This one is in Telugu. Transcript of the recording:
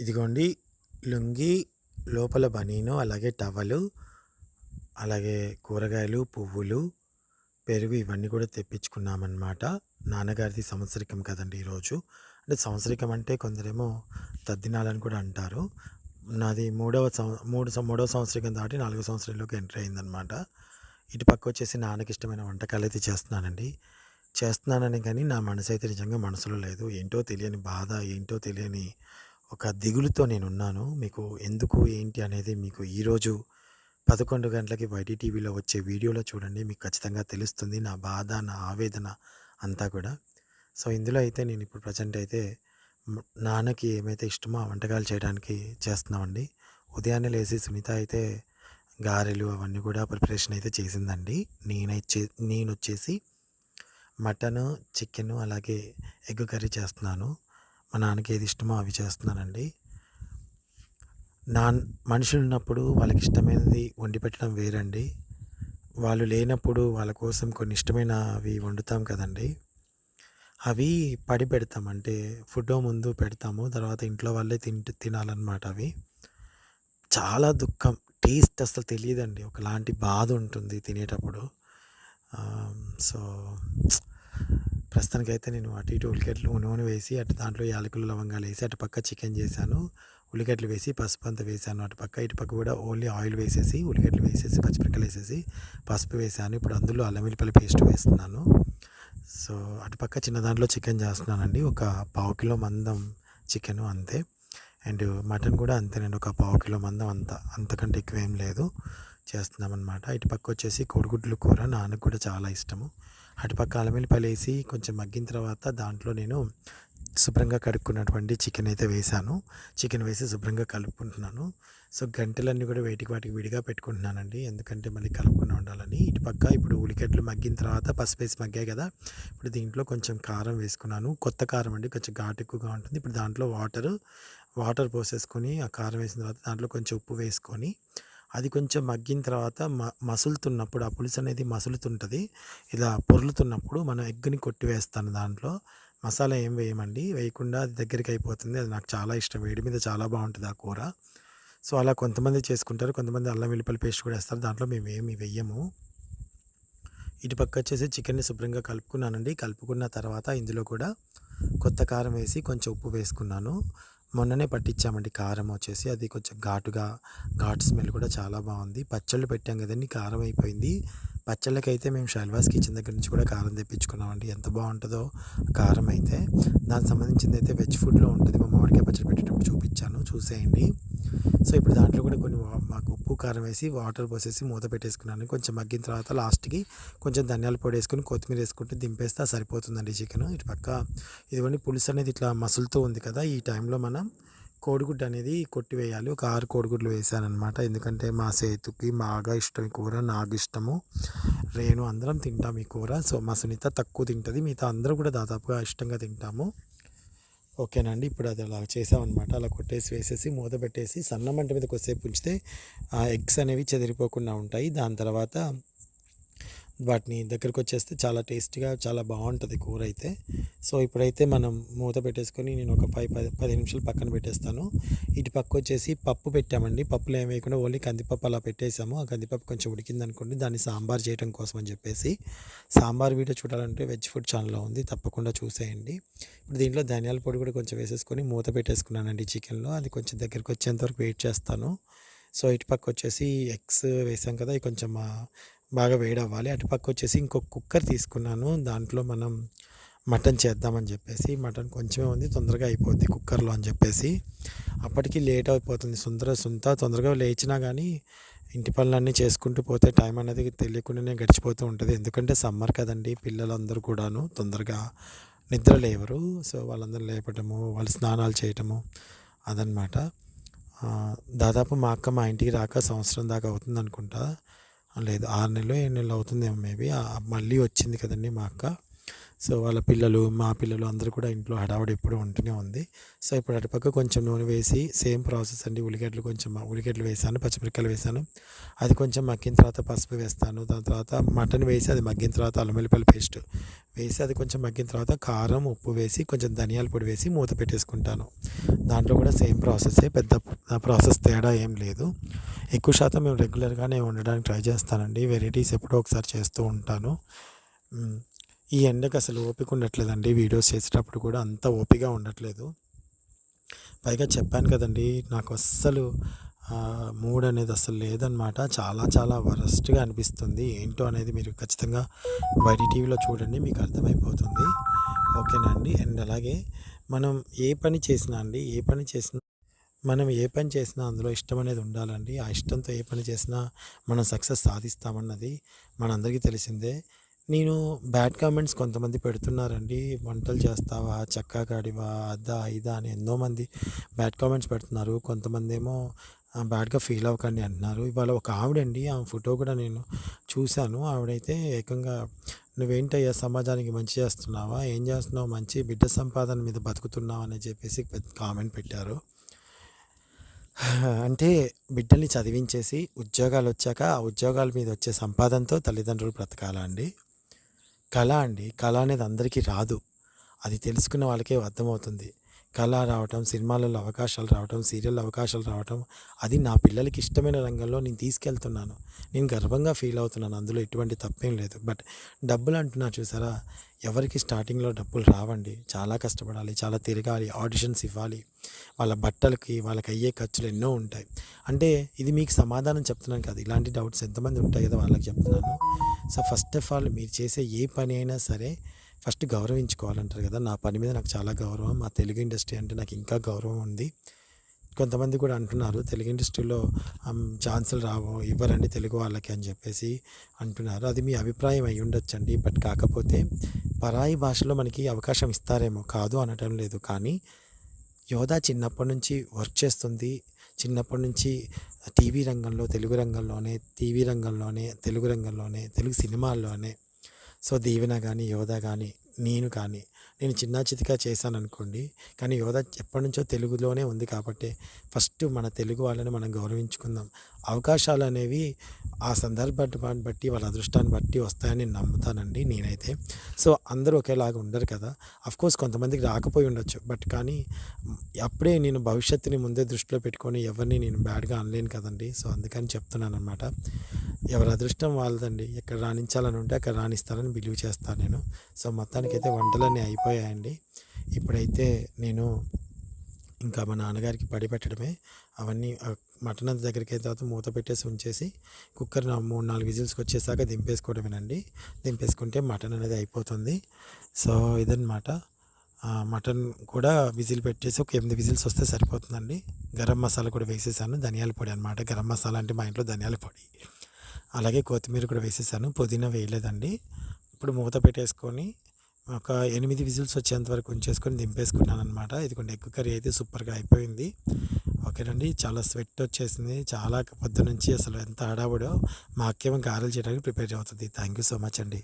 ఇదిగోండి లుంగీ లోపల బనీను అలాగే టవలు అలాగే కూరగాయలు పువ్వులు పెరుగు ఇవన్నీ కూడా తెప్పించుకున్నామన్నమాట. నాన్నగారిది సంవత్సరికం కదండి ఈరోజు. అంటే సంవత్సరికం అంటే కొందరేమో తద్దినాలని కూడా అంటారు. నాది మూడవ సంవ మూడు సం- మూడవ సంవత్సరికం దాటి నాలుగో సంవత్సరంలోకి ఎంటర్ అయిందనమాట ఇటు పక్క వచ్చేసి నాన్నకి ఇష్టమైన వంటకాలు అయితే చేస్తున్నానండి. చేస్తున్నానని కానీ నా మనసు అయితే నిజంగా మనసులో లేదు. ఏంటో తెలియని బాధ ఏంటో తెలియని ఒక దిగులుతో నేను ఉన్నాను మీకు ఎందుకు ఏంటి అనేది మీకు ఈరోజు పదకొండు గంటలకి వైటీ టీవీలో వచ్చే వీడియోలో చూడండి. మీకు ఖచ్చితంగా తెలుస్తుంది నా బాధ నా ఆవేదన అంతా కూడా. సో ఇందులో అయితే నేను ఇప్పుడు ప్రజెంట్ అయితే నాన్నకి ఏమైతే ఇష్టమో ఆ వంటకాలు చేయడానికి చేస్తున్నామండి. ఉదయాన్నే లేచి సునీత అయితే గారెలు అవన్నీ కూడా ప్రిపరేషన్ అయితే చేసిందండి. నేనైతే నేను వచ్చేసి మటను చికెన్ అలాగే ఎగ్ కర్రీ చేస్తున్నాను. మా నాన్నకి ఏది ఇష్టమో అవి చేస్తున్నానండి. నా మనుషులు ఉన్నప్పుడు వాళ్ళకి ఇష్టమైనది వండి పెట్టడం వేరండి. వాళ్ళు లేనప్పుడు వాళ్ళ కోసం కొన్ని ఇష్టమైన అవి వండుతాం కదండి. అవి పడి పెడతాం. అంటే ఫుడ్ ముందు పెడతాము. తర్వాత ఇంట్లో వాళ్ళే తింటు తినాలన్నమాట అవి. చాలా దుఃఖం. టేస్ట్ అసలు తెలియదండి. ఒకలాంటి బాధ ఉంటుంది తినేటప్పుడు. సో ప్రస్తుతానికైతే నేను అటు ఇటు ఉల్లిగడ్డలు నూనె వేసి అటు దాంట్లో యాలకులు లవంగాలు వేసి అటు పక్క చికెన్ చేశాను. ఉల్లిగడ్డలు వేసి పసుపు అంతా వేసాను అటు పక్క ఇటు పక్క కూడా ఓన్లీ ఆయిల్ వేసేసి ఉల్లిగడ్డలు వేసేసి పచ్చిమిరపకాయలు వేసేసి పసుపు వేసాను ఇప్పుడు అందులో అల్లం వెల్లిపల్లి పేస్ట్ వేస్తున్నాను. సో అటు పక్క చిన్న దాంట్లో చికెన్ చేస్తున్నానండి. ఒక పావు కిలో మందం చికెన్ అంతే. అండ్ మటన్ కూడా అంతేనండి. ఒక పావు కిలో మందం అంత అంతకంటే ఎక్కువ ఏం లేదు. చేస్తున్నామన్నమాట. ఇటు పక్క వచ్చేసి కోడిగుడ్లు కూర నాన్నకు కూడా చాలా ఇష్టము. అటుపక్క పక్క పలేసి వేసి కొంచెం మగ్గిన తర్వాత దాంట్లో నేను శుభ్రంగా కడుక్కున్నటువంటి చికెన్ అయితే వేశాను. చికెన్ వేసి శుభ్రంగా కలుపుకుంటున్నాను. సో గంటలన్నీ కూడా వేటికి వాటికి విడిగా పెట్టుకుంటున్నానండి. ఎందుకంటే మళ్ళీ కలుపుకుండా ఉండాలని. ఇటుపక్క ఇప్పుడు ఉల్లిగడ్డలు మగ్గిన తర్వాత పసుపు వేసి మగ్గాయి కదా. ఇప్పుడు దీంట్లో కొంచెం కారం వేసుకున్నాను. కొత్త కారం అండి. కొంచెం ఘాటు ఎక్కువగా ఉంటుంది. ఇప్పుడు దాంట్లో వాటర్ వాటర్ పోసేసుకొని ఆ కారం వేసిన తర్వాత దాంట్లో కొంచెం ఉప్పు వేసుకొని అది కొంచెం మగ్గిన తర్వాత మ మసులుతున్నప్పుడు ఆ పులుసు అనేది మసులుతుంటుంది. ఇలా పొర్లుతున్నప్పుడు మనం ఎగ్గుని కొట్టి వేస్తాను దాంట్లో. మసాలా ఏం వేయమండి? వేయకుండా అది దగ్గరికి అయిపోతుంది. అది నాకు చాలా ఇష్టం. వేడి మీద చాలా బాగుంటుంది ఆ కూర. సో అలా కొంతమంది చేసుకుంటారు. కొంతమంది అల్లం వెల్లిపల్లి పేస్ట్ కూడా వేస్తారు. దాంట్లో మేము ఏమి వెయ్యము ఇటు పక్క వచ్చేసి చికెన్ని శుభ్రంగా కలుపుకున్నానండి. కలుపుకున్న తర్వాత ఇందులో కూడా కొత్త కారం వేసి కొంచెం ఉప్పు వేసుకున్నాను. మొన్ననే పట్టించామండి కారం వచ్చేసి. అది కొంచెం ఘాటుగా ఘాటు స్మెల్ కూడా చాలా బాగుంది. పచ్చళ్ళు పెట్టాం కదండి కారం అయిపోయింది. పచ్చళ్ళకైతే మేము షైల్వాస్ కిచెన్ దగ్గర నుంచి కూడా కారం తెప్పించుకున్నామండి. ఎంత బాగుంటుందో కారం అయితే దానికి సంబంధించింది అయితే వెజ్ ఫుడ్లో ఉంటుంది. మా మామిడికాయ పచ్చడి పెట్టేటప్పుడు చూపించాను. చూసేయండి. సో ఇప్పుడు దాంట్లో కూడా కొన్ని వా- మాకు ఉప్పు కారం వేసి వాటర్ పోసేసి మూత పెట్టేసుకున్నాను. కొంచెం మగ్గిన తర్వాత లాస్ట్కి కొంచెం ధనియాల పొడి వేసుకొని కొత్తిమీర వేసుకుంటే దింపేస్తే సరిపోతుందండి చికెన్. ఇటు పక్క ఇదిగోండి పులుసు అనేది ఇట్లా మసులుతూ ఉంది కదా. ఈ టైంలో మనం కోడిగుడ్డు అనేది కొట్టివేయాలి. ఒక ఆరు కోడిగుడ్లు వేసాను అనమాట ఎందుకంటే మా సేతుకి బాగా ఇష్టం ఈ కూర నాకు ఇష్టము. రేణు అందరం తింటాం ఈ కూర. సో మా సునీత తక్కువ తింటుంది. మిగతా అందరూ కూడా దాదాపుగా ఇష్టంగా తింటాము. ఓకేనండి. ఇప్పుడు అది అలా చేసామన్నమాట. అలా కొట్టేసి వేసేసి మూత పెట్టేసి సన్న మంట మీద కొద్దిసేపు ఉంచితే ఆ ఎగ్స్ అనేవి చెదిరిపోకుండా ఉంటాయి. దాని తర్వాత వాటిని దగ్గరకు వచ్చేస్తే చాలా టేస్ట్గా చాలా బాగుంటుంది కూర అయితే సో ఇప్పుడైతే మనం మూత పెట్టేసుకొని నేను ఒక ఫైవ్ పది పది నిమిషాలు పక్కన పెట్టేస్తాను. ఇటు పక్క వచ్చేసి పప్పు పెట్టామండి. పప్పులో ఏం వేయకుండా ఓన్లీ కందిపప్పు అలా పెట్టేసాము ఆ కందిపప్పు కొంచెం ఉడికింది అనుకోండి దాన్ని సాంబార్ చేయడం కోసం అని చెప్పేసి. సాంబార్ వీడియో చూడాలంటే వెజ్ ఫుడ్ ఛానల్లో ఉంది తప్పకుండా చూసేయండి. ఇప్పుడు దీంట్లో ధనియాల పొడి కూడా కొంచెం వేసేసుకొని మూత పెట్టేసుకున్నానండి చికెన్లో. అది కొంచెం దగ్గరికి వచ్చేంత వరకు వెయిట్ చేస్తాను. సో ఇటు పక్క వచ్చేసి ఎగ్స్ వేసాం కదా కొంచెం బాగా వేడవ్వాలి. అటు పక్క వచ్చేసి ఇంకొక కుక్కర్ తీసుకున్నాను. దాంట్లో మనం మటన్ చేద్దామని చెప్పేసి మటన్ కొంచెమే ఉంది తొందరగా అయిపోద్ది కుక్కర్లో అని చెప్పేసి. అప్పటికి లేట్ అయిపోతుంది. సుందర సుంత తొందరగా లేచినా కానీ ఇంటి పనులన్నీ చేసుకుంటూ పోతే టైం అనేది తెలియకుండానే గడిచిపోతూ ఉంటుంది. ఎందుకంటే సమ్మర్ కదండి పిల్లలందరూ కూడాను తొందరగా నిద్ర లేవరు. సో వాళ్ళందరూ లేపటము వాళ్ళు స్నానాలు చేయటము అదనమాట దాదాపు మా అక్క మా ఇంటికి రాక సంవత్సరం దాకా అవుతుంది అనుకుంటా లేదు ఆరు నెలలు ఏడు నెలలు అవుతుందేమో మేబీ. మళ్ళీ వచ్చింది కదండి మా అక్క. సో వాళ్ళ పిల్లలు మా పిల్లలు అందరూ కూడా ఇంట్లో హడావుడి ఎప్పుడు ఉంటూనే ఉంది. సో ఇప్పుడు అటుపక్క కొంచెం నూనె వేసి సేమ్ ప్రాసెస్ అండి. ఉల్లిగడ్డలు కొంచెం ఉల్లిగడ్డలు వేసాను పచ్చిమిరపకాయలు వేసాను. అది కొంచెం మగ్గిన తర్వాత పసుపు వేస్తాను. దాని తర్వాత మటన్ వేసి అది మగ్గిన తర్వాత అల్లం వెల్లిపల్లి పేస్ట్ వేసి అది కొంచెం మగ్గిన తర్వాత కారం ఉప్పు వేసి కొంచెం ధనియాల పొడి వేసి మూత పెట్టేసుకుంటాను. దాంట్లో కూడా సేమ్ ప్రాసెసే పెద్ద ప్రాసెస్ తేడా ఏం లేదు. ఎక్కువ శాతం మేము రెగ్యులర్గానే వండడానికి ట్రై చేస్తానండి. వెరైటీస్ ఎప్పుడో ఒకసారి చేస్తూ ఉంటాను. ఈ ఎండకు అసలు ఓపిక ఉండట్లేదండి. వీడియోస్ చేసేటప్పుడు కూడా అంత ఓపిక ఉండట్లేదు. పైగా చెప్పాను కదండి నాకు అస్సలు మూడ్ అనేది అసలు లేదనమాట చాలా చాలా వరస్ట్గా అనిపిస్తుంది. ఏంటో అనేది మీరు ఖచ్చితంగా వైడి టీవీలో చూడండి మీకు అర్థమైపోతుంది. ఓకేనా అండి? అండ్ అలాగే మనం ఏ పని చేసినా అండి ఏ పని చేసినా మనం ఏ పని చేసినా అందులో ఇష్టం అనేది ఉండాలండి. ఆ ఇష్టంతో ఏ పని చేసినా మనం సక్సెస్ సాధిస్తామన్నది మనందరికీ తెలిసిందే. నేను బ్యాడ్ కామెంట్స్ కొంతమంది పెడుతున్నారండి. వంటలు చేస్తావా? చక్కా కాడివా అద్దా ఇదా అని ఎన్నో మంది బ్యాడ్ కామెంట్స్ పెడుతున్నారు. కొంతమంది ఏమో బ్యాడ్గా ఫీల్ అవ్వకండి అంటున్నారు. ఇవాళ ఒక ఆవిడండి ఆమె ఫోటో కూడా నేను చూశాను. ఆవిడైతే ఏకంగా నువ్వేంటయ్యా సమాజానికి మంచి చేస్తున్నావా? ఏం చేస్తున్నావు మంచి? బిడ్డ సంపాదన మీద బతుకుతున్నావు? అని చెప్పేసి పెద్ద కామెంట్ పెట్టారు. అంటే బిడ్డల్ని చదివించేసి ఉద్యోగాలు వచ్చాక ఆ ఉద్యోగాల మీద వచ్చే సంపాదనతో తల్లిదండ్రులు బ్రతకాలా అండి? కళ అండి. కళ అనేది అందరికీ రాదు. అది తెలుసుకున్న వాళ్ళకే అర్థమవుతుంది. కళ రావటం సినిమాలలో అవకాశాలు రావటం సీరియల్ అవకాశాలు రావటం అది నా పిల్లలకి ఇష్టమైన రంగంలో నేను తీసుకెళ్తున్నాను. నేను గర్వంగా ఫీల్ అవుతున్నాను. అందులో ఎటువంటి తప్పేం లేదు. బట్ డబ్బులు అంటున్నా చూసారా? ఎవరికి స్టార్టింగ్లో డబ్బులు రావండి. చాలా కష్టపడాలి. చాలా తిరగాలి. ఆడిషన్స్ ఇవ్వాలి. వాళ్ళ బట్టలకి వాళ్ళకి అయ్యే ఖర్చులు ఎన్నో ఉంటాయి. అంటే ఇది మీకు సమాధానం చెప్తున్నాను కదా. ఇలాంటి డౌట్స్ ఎంతమంది ఉంటాయి కదా వాళ్ళకి చెప్తున్నాను. సో ఫస్ట్ ఆఫ్ ఆల్ మీరు చేసే ఏ పని అయినా సరే ఫస్ట్ గౌరవించుకోవాలంటారు కదా. నా పని మీద నాకు చాలా గౌరవం. మా తెలుగు ఇండస్ట్రీ అంటే నాకు ఇంకా గౌరవం ఉంది. కొంతమంది కూడా అంటున్నారు తెలుగు ఇండస్ట్రీలో ఛాన్సులు రావు. ఇవ్వరండి తెలుగు వాళ్ళకి అని చెప్పేసి అంటున్నారు. అది మీ అభిప్రాయం అయి ఉండొచ్చండి. బట్ కాకపోతే పరాయి భాషలో మనకి అవకాశం ఇస్తారేమో. కాదు అనటం లేదు. కానీ యోధా చిన్నప్పటి నుంచి వర్క్ చేస్తుంది. చిన్నప్పటి నుంచి టీవీ రంగంలో తెలుగు రంగంలోనే టీవీ రంగంలోనే తెలుగు రంగంలోనే తెలుగు సినిమాల్లోనే సో దీవెన కానీ యోధ కానీ నేను కానీ నేను చిన్న చితిగా చేశాను అనుకోండి కానీ యోధ ఎప్పటి నుంచో తెలుగులోనే ఉంది కాబట్టి ఫస్ట్ మన తెలుగు వాళ్ళని మనం గౌరవించుకుందాం. అవకాశాలు అనేవి ఆ సందర్భాన్ని బట్టి వాళ్ళ అదృష్టాన్ని బట్టి వస్తాయని నేను నమ్ముతానండి నేనైతే. సో అందరూ ఒకేలాగా ఉండరు కదా. కోర్స్ కొంతమందికి రాకపోయి ఉండొచ్చు. బట్ కానీ అప్పుడే నేను భవిష్యత్తుని ముందే దృష్టిలో పెట్టుకొని ఎవరిని నేను బ్యాడ్గా అనలేను కదండి. సో అందుకని చెప్తున్నాను అనమాట ఎవరి అదృష్టం వాళ్ళదండి. ఎక్కడ రాణించాలని ఉంటే అక్కడ రాణిస్తారని బిలీవ్ చేస్తాను నేను. సో మొత్తానికైతే వంటలన్నీ అయిపోయాయండి. ఇప్పుడైతే నేను ఇంకా మా నాన్నగారికి పడి పెట్టడమే. అవన్నీ మటన్ అంత దగ్గరికి అయిన తర్వాత మూత పెట్టేసి ఉంచేసి కుక్కర్ నా మూడు నాలుగు విజిల్స్కి వచ్చేసాక దింపేసుకోవడమేనండి. దింపేసుకుంటే మటన్ అనేది అయిపోతుంది. సో ఇదన్నమాట. మటన్ కూడా విజిల్ పెట్టేసి ఒక ఎనిమిది విజిల్స్ వస్తే సరిపోతుందండి. గరం మసాలా కూడా వేసేసాను. ధనియాల పొడి అనమాట గరం మసాలా అంటే మా ఇంట్లో ధనియాల పొడి. అలాగే కొత్తిమీర కూడా వేసేసాను. పుదీనా వేయలేదండి. ఇప్పుడు మూత పెట్టేసుకొని ఒక ఎనిమిది విజిల్స్ వచ్చేంత వరకు ఉంచేసుకొని దింపేసుకున్నాను అనమాట ఇదిగోండి ఎగ్ కర్రీ అయితే సూపర్గా అయిపోయింది. ఓకేనండి చాలా స్వెట్ వచ్చేసింది. చాలా పొద్దు నుంచి అసలు ఎంత హడావుడో మా అక్కేమో గారెలు చేయడానికి ప్రిపేర్ అవుతుంది. థ్యాంక్ యూ సో మచ్ అండి.